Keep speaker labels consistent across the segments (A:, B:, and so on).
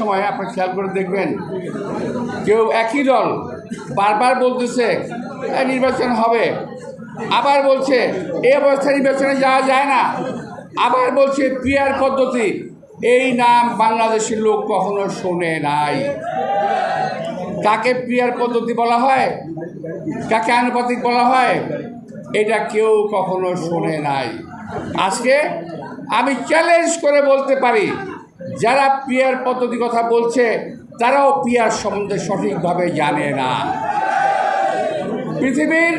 A: সময় আপনি খেয়াল করে দেখবেন। কেউ একই দল বারবার বলতেছে "এ, নির্বাচন হবে। আবার বলছে এই অবস্থায় নির্বাচনে যাওয়া যায় না। আবার বলছে পিয়ার পদ্ধতি। এই নাম বাংলাদেশের লোক কখনো শোনে নাই। কাকে পিয়ার পদ্ধতি বলা হয়? কাকে আনুপাতিক বলা হয়? এটা কেউ কখনো শোনে নাই। আজকে আমি চ্যালেঞ্জ করে বলতে পারি যারা পিয়ার পদ্ধতি কথা বলছে, তারাও পিয়ার সম্বন্ধে সঠিকভাবে জানে না। পৃথিবীর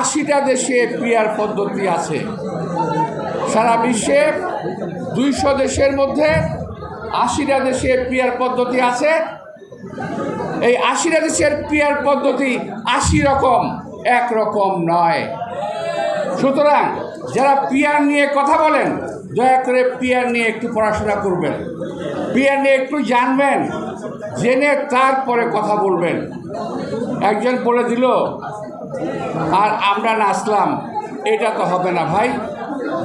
A: আশিটা দেশে পিয়ার পদ্ধতি আছে। সারা বিশ্বে দুইশো দেশের মধ্যে আশিটা দেশে পিয়ার পদ্ধতি আছে। এই আশিটা দেশের পিয়ার পদ্ধতি আশি রকম একরকম নয়। সুতরাং যারা পিয়ার নিয়ে কথা বলেন দয়া করে পিয়ার নিয়ে একটু পড়াশোনা করবেন। পিয়ার নিয়ে একটু জানবেন, জেনে তারপরে কথা বলবেন। একজন বলে দিল, আর আমরা নাচলাম, এটা তো হবে না ভাই।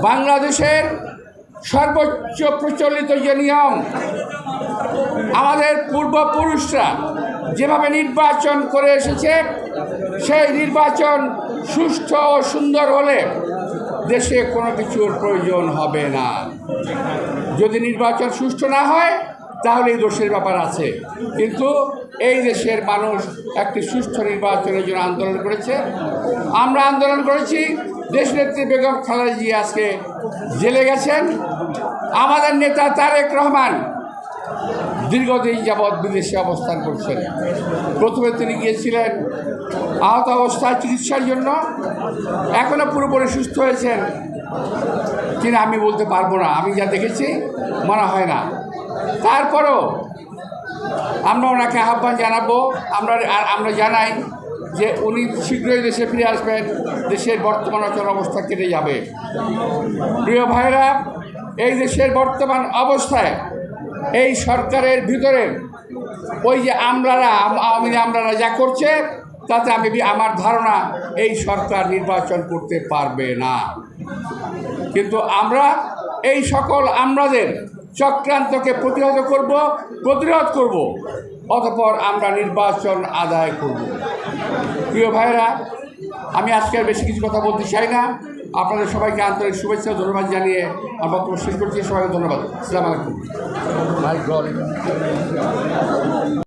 A: বাংলাদেশের সর্বোচ্চ প্রচলিত যে নিয়ম, আমাদের পূর্বপুরুষরা যেভাবে নির্বাচন করে এসেছে, সেই নির্বাচন সুষ্ঠু ও সুন্দর হলে দেশে কোনো কিছুর প্রয়োজন হবে না। যদি নির্বাচন সুষ্ঠু না হয় তাহলে এই দোষের ব্যাপার আছে। কিন্তু এই দেশের মানুষ একটি সুষ্ঠু নির্বাচনের জন্য আন্দোলন করেছে। আমরা আন্দোলন করেছি। দেশনেত্রী বেগম খালেদা জিয়া আজকে জেলে গেছেন। আমাদের নেতা তারেক রহমান দীর্ঘদিন যাবৎ বিদেশে অবস্থান করছেন। প্রথমে তিনি গিয়েছিলেন আহত অবস্থায় চিকিৎসার জন্য। এখনও পুরোপুরি সুস্থ হয়েছেন। কিনা আমি বলতে পারব না। আমি যা দেখেছি, মনে হয় না। তারপরও আমরা ওনাকে আহ্বান জানাব। আমরা আর আমরা জানাই যে উনি শীঘ্রই দেশে ফিরে আসবেন। দেশের বর্তমান অচল অবস্থা কেটে যাবে। প্রিয় ভাইরা, এই দেশের বর্তমান অবস্থায় এই সরকারের ভিতরে ওই যে আমলারা, আওয়ামী আমলারা যা করছে, তাতে আমি আমার ধারণা এই সরকার নির্বাচন করতে পারবে না। কিন্তু আমরা এই সকল আমরাদের চক্রান্তকে প্রতিহত করব, প্রতিরোধ করব, অতপর আমরা নির্বাচন আদায় করব। প্রিয় ভাইরা আমি আজকে বেশি কিছু কথা বলতে চাই না। আপনাদের সবাইকে আন্তরিক শুভেচ্ছা ধন্যবাদ জানিয়ে আমরা বক্তব্য শেষ করছি। সবাইকে ধন্যবাদ। আসসালামু আলাইকুম।